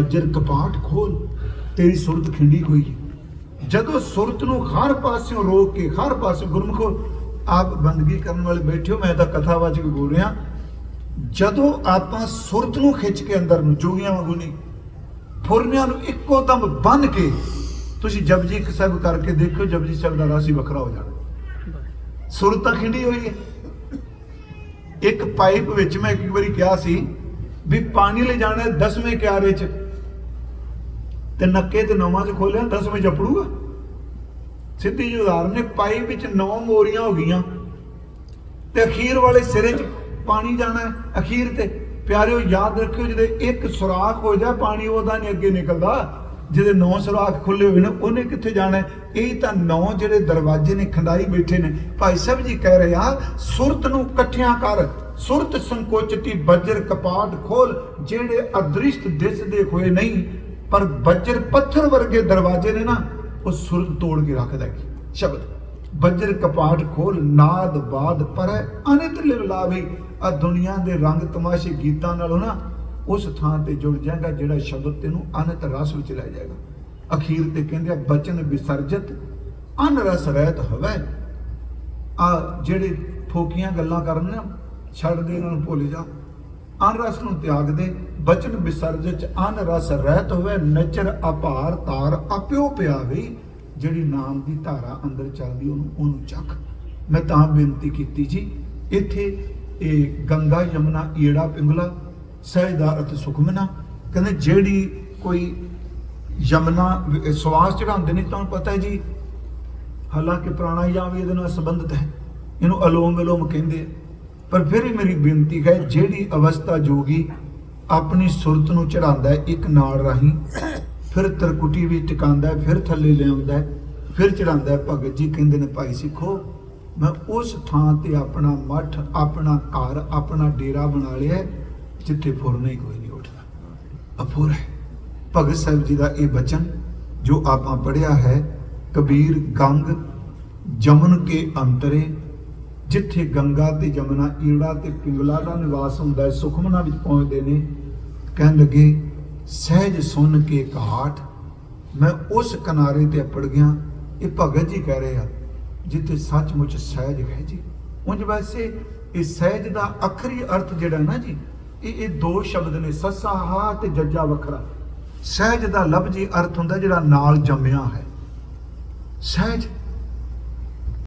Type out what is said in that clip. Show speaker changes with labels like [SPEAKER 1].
[SPEAKER 1] ਅਜਰ ਕਪਾਟ ਖੋਲ, ਤੇਰੀ ਸੁਰਤ ਖਿੰਡੀ ਹੋਈ। ਜਦੋਂ ਸੁਰਤ ਨੂੰ ਹਰ ਪਾਸਿਓਂ ਰੋਕ ਕੇ ਹਰ ਪਾਸੇ ਗੁਰਮੁਖੋ ਆਪ ਬੰਦਗੀ ਕਰਨ ਵਾਲੇ ਬੈਠੇ ਹੋ, ਮੈਂ ਤਾਂ ਕਥਾਵਾਚਕ ਬੋਲ ਰਿਹਾ। ਜਦੋਂ ਆਪਾਂ ਸੁਰਤ ਨੂੰ ਖਿੱਚ ਕੇ ਅੰਦਰ ਨੂੰ, ਜੋਗੀਆਂ ਵਾਂਗੂ ਨਹੀਂ, ਫੁਰਨਿਆਂ ਨੂੰ ਇੱਕੋ ਦਮ ਬੰਨ ਕੇ ਤੁਸੀਂ ਜਪਜੀ ਸਾਹਿਬ ਕਰਕੇ ਦੇਖੋ, ਜਪਜੀ ਸਾਹਿਬ ਦਾ ਰਾਸੀ ਵੱਖਰਾ ਹੋ ਜਾਣਾ। ਸੁਰਤ ਤਾਂ ਖਿੰਡੀ ਹੋਈ ਹੈ। ਇੱਕ ਪਾਈਪ ਵਿੱਚ ਮੈਂ ਇੱਕ ਵਾਰੀ ਕਿਹਾ ਸੀ ਵੀ ਪਾਣੀ ਲੈ ਜਾਣਾ ਹੈ ਦਸਵੇਂ ਕਿਆਰੇ ਚ। ਤੇ ਨੱਕੇ ਤੇ ਨੌਵਾਂ ਚ ਖੋਲਿਆ, ਦਸਵੇਂ ਚ ਪੜੂਗਾ ਸਿੱਧੀ ਜਿਹੀ ਉਦਾਹਰਨ ਹੈ ਪਾਈਪ ਵਿੱਚ ਨੌ ਮੋਰੀਆਂ ਹੋ ਗਈਆਂ। ਤੇ ਅਖੀਰ ਵਾਲੇ ਸਿਰੇ ਚ ਪਾਣੀ ਜਾਣਾ ਹੈ, ਅਖੀਰ ਤੇ। ਪਿਆਰਿਓ, ਯਾਦ ਰੱਖਿਓ, ਜਿਹਦੇ ਇੱਕ ਸੁਰਾਖ ਹੋ ਜਾ ਪਾਣੀ ਉਹਦਾ ਨਹੀਂ ਅੱਗੇ ਨਿਕਲਦਾ। ਜਿਹਦੇ ਨੌ ਸੁਰਾਖ ਖੁੱਲੇ ਹੋਏ ਨੇ, ਉਹਨੇ ਕਿੱਥੇ ਜਾਣਾ ਇਹ ਤਾਂ ਨੌ ਜਿਹੜੇ ਦਰਵਾਜ਼ੇ ਨੇ, ਖੰਡਾਰੀ ਬੈਠੇ ਨੇ। ਭਾਈ ਸਾਹਿਬ ਜੀ ਕਹਿ ਰਹੇ ਆ, ਸੁਰਤ ਨੂੰ ਇਕੱਠਿਆਂ ਕਰ। ਸੁਰਤ ਸੰਕੋਚਤੀ, ਬਜਰ ਕਪਾਟ ਖੋਲ। ਜਿਹੜੇ ਅਦ੍ਰਿਸ਼ਟ ਦਿਸਦੇ ਹੋਏ ਨਹੀਂ ਪਰ ਬੱਜਰ ਪੱਥਰ ਵਰਗੇ ਦਰਵਾਜ਼ੇ ਨੇ ਨਾ, ਉਹ ਸੁਰ ਤੋੜ ਕੇ ਰੱਖਦਾ ਹੈ। ਸ਼ਬਦ, ਬੱਜਰ ਕਪਾਟ ਖੋਲ, ਨਾਦ ਬਾਦ ਪਰ, ਅਨਿਤ ਲਿਵ ਆ ਦੁਨੀਆ ਦੇ ਰੰਗ ਤਮਾਸ਼ੇ ਗੀਤਾਂ ਨਾਲੋਂ ਨਾ, ਉਸ ਥਾਂ ਤੇ ਜੁੜ ਜਾਏਗਾ ਜਿਹੜਾ ਸ਼ਬਦ ਤੈਨੂੰ ਅਨਿਤ ਰਸ ਵਿੱਚ ਲੈ ਜਾਏਗਾ। ਅਖੀਰ ਤੇ ਕਹਿੰਦੇ ਆ, ਬਚਨ ਵਿਸਰਜਤ ਅਨ ਰਸ ਰਹਿਤ ਹੋਵੇ। ਆ ਜਿਹੜੇ ਫੋਕੀਆਂ ਗੱਲਾਂ ਕਰਨ ਨਾ, ਛੱਡ ਦੇ ਇਹਨਾਂ ਨੂੰ ਭੁੱਲ ਜਾ। ਅਨ ਨੂੰ ਤਿਆਗ ਦੇ ਬਚਨ ਵਿਸਰਜਤ ਅਨ ਰਹਿਤ ਹੋਵੇ, ਨਚਰ ਅਪਾਰ ਤਾਰ ਆਪਿਓ ਪਿਆਵੇ, ਜਿਹੜੀ ਨਾਮ ਦੀ ਧਾਰਾ ਅੰਦਰ ਚੱਲਦੀ, ਉਹਨੂੰ ਉਹਨੂੰ ਚੱਕ। ਮੈਂ ਤਾਂ ਬੇਨਤੀ ਕੀਤੀ ਜੀ, ਇੱਥੇ ਇਹ ਗੰਗਾ, ਯਮੁਨਾ, ਈੜਾ, ਪਿੰਗਲਾ ਸਹਿਜ ਅਤੇ ਸੁਖਮਨਾ, ਕਹਿੰਦੇ ਜਿਹੜੀ ਕੋਈ ਯਮਨਾ ਵ- ਸਵਾਸ ਚੜਾਉਂਦੇ ਨੇ ਤੁਹਾਨੂੰ ਪਤਾ ਹੈ ਜੀ, ਹਾਲਾਂਕਿ ਪ੍ਰਾਣਾਯਾਮ ਵੀ ਇਹਦੇ ਨਾਲ ਸੰਬੰਧਿਤ ਹੈ। ਇਹਨੂੰ ਅਲੋਮ ਵਿਲੋਮ ਕਹਿੰਦੇ ਆ। ਪਰ ਫਿਰ ਵੀ ਮੇਰੀ ਬੇਨਤੀ ਹੈ, ਜਿਹੜੀ ਅਵਸਥਾ ਜੋਗੀ ਆਪਣੀ ਸੁਰਤ ਨੂੰ ਚੜਾਉਂਦਾ ਹੈ, ਇੱਕ ਨਾਲ ਰਾਹੀਂ ਫਿਰ ਤਰਕੁਟੀ ਵੀ ਟਿਕਾਉਂਦਾ ਫਿਰ ਥੱਲੇ ਲਿਆਉਂਦਾ ਫਿਰ ਚੜਾਉਂਦਾ ਭਗਤ ਜੀ ਕਹਿੰਦੇ ਨੇ, ਭਾਈ ਸਿੱਖੋ, ਮੈਂ ਉਸ ਥਾਂ ਤੇ ਆਪਣਾ ਮੱਠ, ਆਪਣਾ ਘਰ, ਆਪਣਾ ਡੇਰਾ ਬਣਾ ਲਿਆ ਜਿੱਥੇ ਫੁਰ ਨਹੀਂ, ਕੋਈ ਨਹੀਂ ਉੱਠਦਾ। ਅਫੁਰ ਹੈ। ਭਗਤ ਸਾਹਿਬ ਜੀ ਦਾ ਇਹ ਬਚਨ ਜੋ ਆਪਾਂ ਪੜਿਆ ਹੈ, ਕਬੀਰ, ਗੰਗ, ਜਮਨ ਕੇ ਅੰਤਰੇ ਜਿੱਥੇ ਗੰਗਾ ਤੇ ਜਮਨਾ, ਈੜਾ ਤੇ ਪਿੰਗਲਾ ਦਾ ਨਿਵਾਸ ਹੁੰਦਾ ਹੈ, ਸੁਖਮਨਾ ਵਿੱਚ ਪਹੁੰਚਦੇ ਨੇ, ਕਹਿਣ ਲੱਗੇ, ਸਹਿਜ ਸੁਣ ਕੇ ਘਾਟ, ਮੈਂ ਉਸ ਕਿਨਾਰੇ ਤੇ ਅਪੜ ਗਿਆ, ਇਹ ਭਗਤ ਜੀ ਕਹਿ ਰਹੇ ਆ, ਜਿੱਥੇ ਸੱਚਮੁੱਚ ਸਹਿਜ ਹੈ ਜੀ। ਉਂਝ ਵੈਸੇ ਇਹ ਸਹਿਜ ਦਾ ਆਖਰੀ ਅਰਥ ਜਿਹੜਾ ਨਾ ਜੀ, ਇਹ ਇਹ ਦੋ ਸ਼ਬਦ ਨੇ, ਸੱਸਾ ਹਾ ਤੇ ਜੱਜਾ ਵੱਖਰਾ। ਸਹਿਜ ਦਾ ਲਫ਼ਜ਼ੀ ਅਰਥ ਹੁੰਦਾ ਜਿਹੜਾ ਨਾਲ ਜੰਮਿਆ ਹੈ। ਸਹਿਜ